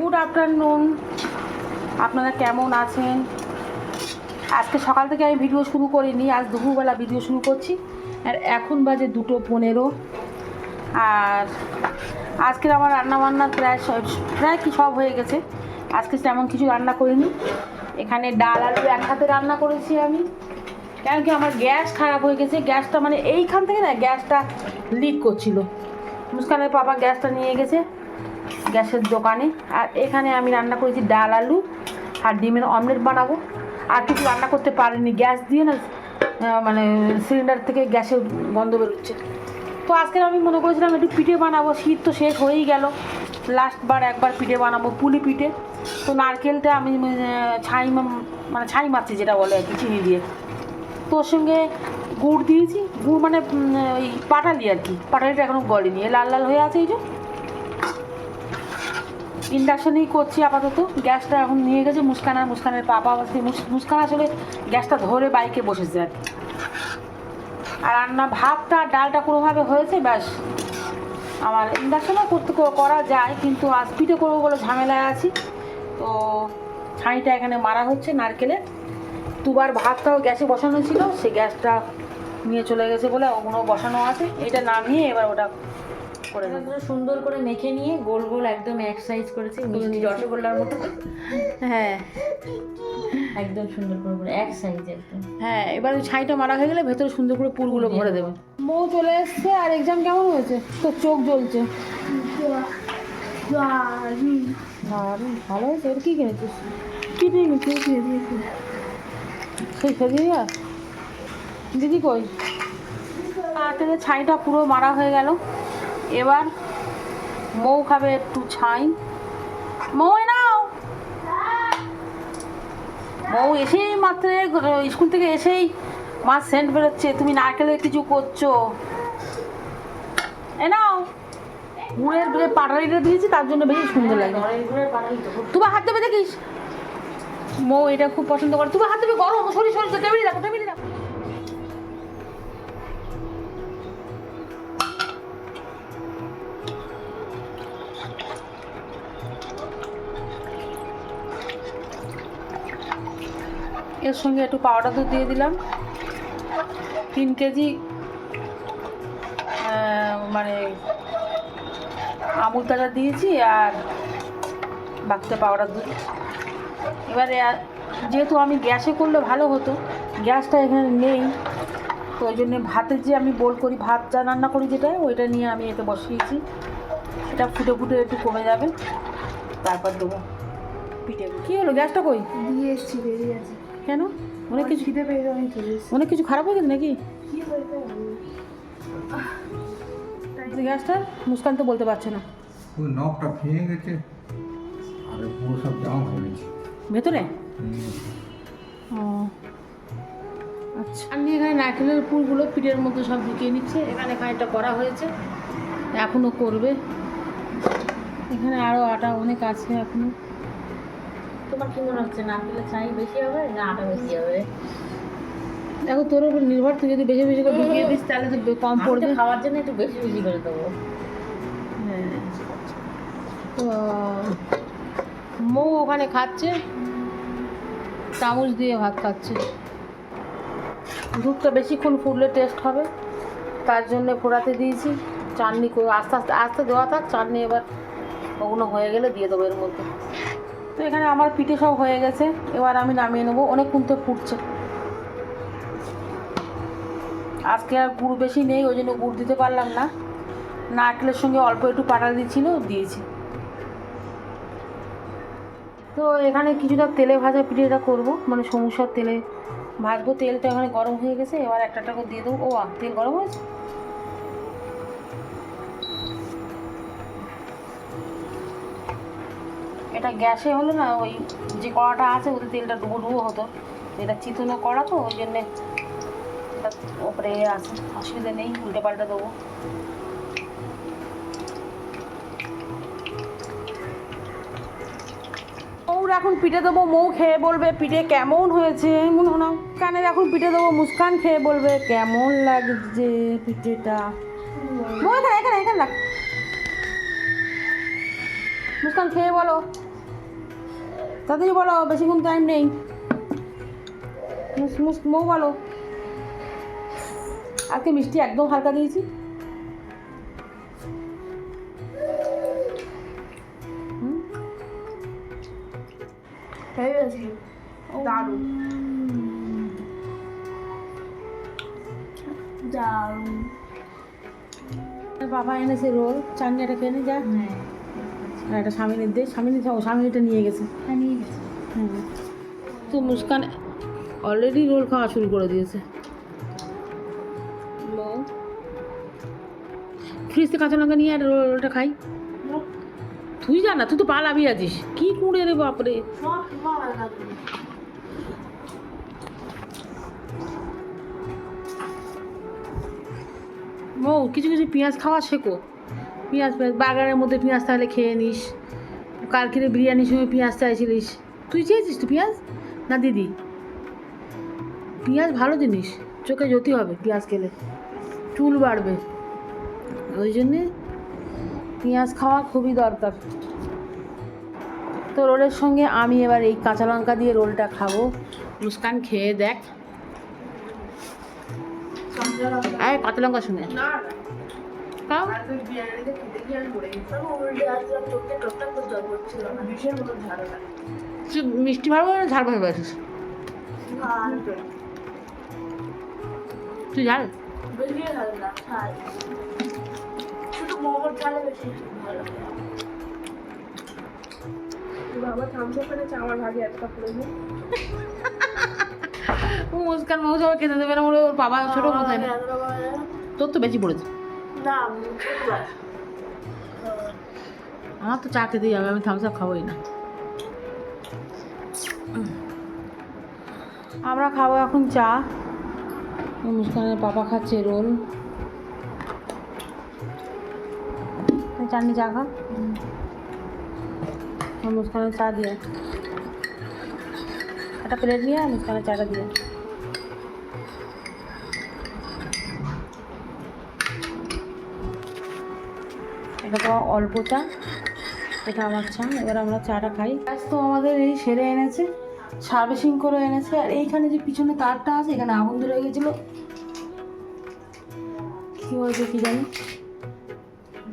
Good afternoon. আপনারা কেমন আছেন? আজকে সকাল থেকে আমি ভিডিও শুরু করিনি, আজ দুপুরবেলা ভিডিও শুরু করছি। আর এখন বাজে দুটো পনেরো। আর আজকের আমার রান্নাবান্না প্রায় সব- প্রায় কি সব হয়ে গেছে। আজকে তেমন কিছু রান্না করিনি। এখানে ডাল আলু এক হাতে রান্না করেছি আমি। কেন কি আমার গ্যাস খারাপ হয়ে গেছে। গ্যাসটা মানে এইখান থেকে না, গ্যাসটা লিক করছিল। মুস্কানের পাপা গ্যাসটা নিয়ে গেছে। গ্যাসের দোকানে। আর এখানে আমি রান্না করেছি ডাল, আলু আর ডিমের অমলেট বানাবো। আর কিছু রান্না করতে পারিনি, গ্যাস দিয়ে না মানে সিলিন্ডার থেকে গ্যাসের গন্ধ বেরোচ্ছে। তো আজকে আমি মনে করেছিলাম একটু পিঠে বানাবো, শীত তো শেষ হয়েই গেল। লাস্টবার একবার পিঠে বানাবো, পুলি পিঠে। তো নারকেলটা আমি ছাই মানে ছাই মারছি যেটা বলে আর কি, চিনি দিয়ে। তো ওর সঙ্গে গুড় দিয়েছি, গুড় মানে ওই পাটালি আর কি। পাটালিটা এখনও গলেনি লাল লাল হয়ে আছে এই যে। ইন্ডাকশনেই করছি আপাতত। গ্যাসটা এখন নিয়ে গেছে মুস্কান মুস্কানের পাপা মুস্কান আসলে গ্যাসটা ধরে বাইকে বসে যায় আর রান্না ভাতটা, ডালটা কোনোভাবে হয়েছে, ব্যাস। আমার ইন্ডাকশনেও করতে করা যায়, কিন্তু আজ পিঠে করব বলে ঝামেলায় আছি। তো ছাইটা এখানে মারা হচ্ছে নারকেলে। দুবার ভাতটাও গ্যাসে বসানো ছিল, সে গ্যাসটা নিয়ে চলে গেছে বলে ওগুলো বসানো আছে। এটা নামিয়ে এবার ওটা করে সুন্দর করে মেখে নিয়ে গোল গোল একদম এক সাইজ করেছি মিষ্টি রসগোল্লার মতো। হ্যাঁ। একদম সুন্দর করে এক সাইজ একদম। হ্যাঁ এবার ওই ছাইটা মারা হয়ে গেলে ভেতরে সুন্দর করে পুরগুলো ভরে দেবে। বউ চলে এসছে আর এক্সাম কেমন হয়েছে? তোর চোখ জ্বলছে। দারুণ ভালো হয়েছে? এটা কী কিনেছিস কী কিনেছিস সেই ফেজিয়া দিদি কই? তাড়াতাড়ি ছাইটা পুরো মারা হয়ে গেল। এবার মৌ খাবে একটু ছাই। মৌ নাও। মৌ এসেই মাত্র স্কুল থেকে এসেই মাছ সেন্ট বেরোচ্ছে, তুমি নারকেলের কিছু করছ। এ নাও। গুড়ের যে পাটালিটা দিয়েছি, তার জন্য বেশি সুন্দর লাগে। তোমার হাত দেবে দেখিস। মৌ এটা খুব পছন্দ করে। তুমি হাত দেবে গরম শরীর শরীর টেবিলে রাখো টেবিলে রাখো। এর সঙ্গে একটু পাউডার দুধ দিয়ে দিলাম। তিন কেজি মানে আমুল তাজা দিয়েছি আর বাকিটা পাউডার দুধ এবারে যেহেতু আমি গ্যাসে করলে ভালো হতো, গ্যাসটা এখানে নেই, তো ওই জন্যে ভাতের যে আমি বোল করি, ভাত যা রান্না করি যেটা, ওইটা নিয়ে আমি এতে বসিয়েছি। এটা ফুটে ফুটে একটু কমে যাবে, তারপর দেবো। পিঠে কী হলো? গ্যাসটা কই? দিয়ে এসছি, বেরিয়ে আছে। কেন? অনেক কিছু খিদে পেয়ে আমি চলে অনেক কিছু খারাপ হয়ে গেছে নাকি? কি গ্যাসটা মুস্কান তো বলতে পারছে না। ওই নখটা ভেঙে গেছে আর পুরো সব জাম হয়ে গেছে। ভেতরে? ও আচ্ছা। আমি এখানে নারকেলের ফুলগুলো পিঠের মধ্যে সব ঢুকিয়ে নিচ্ছে এখানে খানিকটা করা হয়েছে এখনও করবে। এখানে আরও আটা অনেক আছে এখনও তোমার কি মনে হচ্ছে? নারকেলের ছাই বেশি হবে না আটা বেশি হবে? দেখো তোর উপর নির্ভর তুই যদি বেশি বেশি করে ঢুকিয়ে দিস তাহলে তো কম পড়বে। খাওয়ার জন্য একটু বেশি বেশি করে দেবো। হ্যাঁ। তো মৌ ওখানে খাচ্ছে চামচ দিয়ে ভাত খাচ্ছে। দুধটা বেশিক্ষণ ফুটলে টেস্ট হবে। তার জন্য ফোড়াতে দিয়েছি। চাটনি করে আস্তে আস্তে আস্তে দেওয়া থাক চাটনি এবার ওগুলো হয়ে গেলে দিয়ে দেবো এর মধ্যে। তো এখানে আমার পিঠে সব হয়ে গেছে। এবার আমি নামিয়ে নেব। অনেকক্ষণ তো ফুটছে। আজকে আর গুড় বেশি নেই, ওই জন্য গুড় দিতে পারলাম না। নারকেলের সঙ্গে অল্প একটু পাটা দিয়েছিল, দিয়েছি। তো এখানে কিছুটা তেলে ভাজা পিঠেটা করব। মানে সমস্যার তেলে ভাজবো। তেলটা এখানে গরম হয়ে গেছে। এবার একটা একটা করে দিয়ে দেবো। ও তেল গরম হয়েছে? এটা গ্যাসে হলো না, ওই যে কড়াটা আছে, ওতে তেলটা ডুবো ডুবো হতো। এটা চিতনো কড়া তো, ওই জন্যে এটা ওপরে আছে, অসুবিধা নেই উল্টে পাল্টে দেবো এখন পিঠে দেবো, মৌ খেয়ে বলবে, পিঠে কেমন হয়েছে? মনে না কানের এখন পিঠে দেবো, মুস্কান খেয়ে বলবে, কেমন লাগছে পিঠেটা? এখানে এখানে এখানে রাখ। মুস্কান, খেয়ে বলো। তাড়াতাড়ি বলো বেশিক্ষণ টাইম নেই। মৌ বলো। আজকে মিষ্টি একদম হালকা দিয়েছি। দারুণ। দারুণ। বাবা এনেছে রোল চাটনিটা খেয়ে নে যা। হ্যাঁ। আর একটা স্বামীর দে স্বামী স্বামীটা নিয়ে গেছে। হ্যাঁ নিয়ে গেছি। তো মুস্কান অলরেডি রোল খাওয়া শুরু করে দিয়েছে। ফ্রিজ থেকে কাঁচা লঙ্কা নিয়ে আর রোলটা খাই। তুই জানা তুই তো পালাবি আছিস। কি কুড়ে রে বাপরে। মৌ কিছু কিছু পেঁয়াজ খাওয়া শেখো। পেঁয়াজ পেঁয়াজ, বাগানের মধ্যে পেঁয়াজ তাহলে খেয়ে নিস। কালকে বিরিয়ানির সময় পেঁয়াজ চাইছিলিস। তুই চেয়েছিস তুই পেঁয়াজ? না, দিদি। পেঁয়াজ ভালো জিনিস, চোখে জ্যোতি হবে পেঁয়াজ খেলে। চুল বাড়বে। ওই জন্যে পেঁয়াজ খাওয়া খুবই দরকার। তো রোলের সঙ্গে আমি এবার এই কাঁচা লঙ্কা দিয়ে রোলটা খাব। মুস্কান, খেয়ে দেখ। কাঁচা লঙ্কার সঙ্গে না খাও আর তুই বিরিয়ানিতে খেতে গিয়ে আমি মরে গেছি আমি উল্টে আসলাম চোখে টোকটা তো জল পড়ছিল না ঝাড় লাগে তুই মিষ্টি ভালো না ঝাল? ভালো আছিস তুই লাগে বাবা দেবে না ওর বাবা ছোটো তোর তো বেশি পড়েছে। আমার তো চা খেতেই হবে আমি থামস আপ খাবোই না। আমরা খাব এখন চা। মুস্কানের পাপা খাচ্ছে রোল। চাটনি চা খা? মুস্কানের চা দিয়ে। একটা প্লেট নিয়ে মুস্কানের চাটা দিয়ে। এটা তো অল্প চা। এটা আমার চা, এবার আমরা চাটা খাই। আজ তো আমাদের এই সেরে এনেছে, সার্ভিসিং করে এনেছে, আর এইখানে যে পিছনে তারটা আছে, এখানে আগুন ধরে গেছিল। কী হয়েছে কি জানি?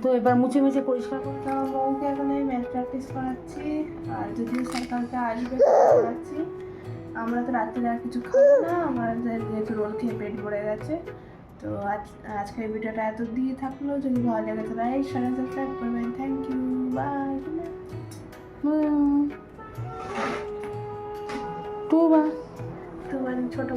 তো এবার মুছে মুছে পরিষ্কার করে তো বউকে। এখন আমি ম্যাথ প্র্যাকটিস করাচ্ছি, আর যদি সকালটা আসবে করাচ্ছি। আমরা তো রাত্রে আর কিছু খাব না, আমাদের যেহেতু রোল খেয়ে পেট ভরে গেছে। তো আজ আজকের ভিডিওটা এত দিয়ে থাকল যদি ভালো লাগে তো লাইক শেয়ার সাবস্ক্রাইব করবেন। থ্যাংক ইউ বাই তো বা তোমার ছোটো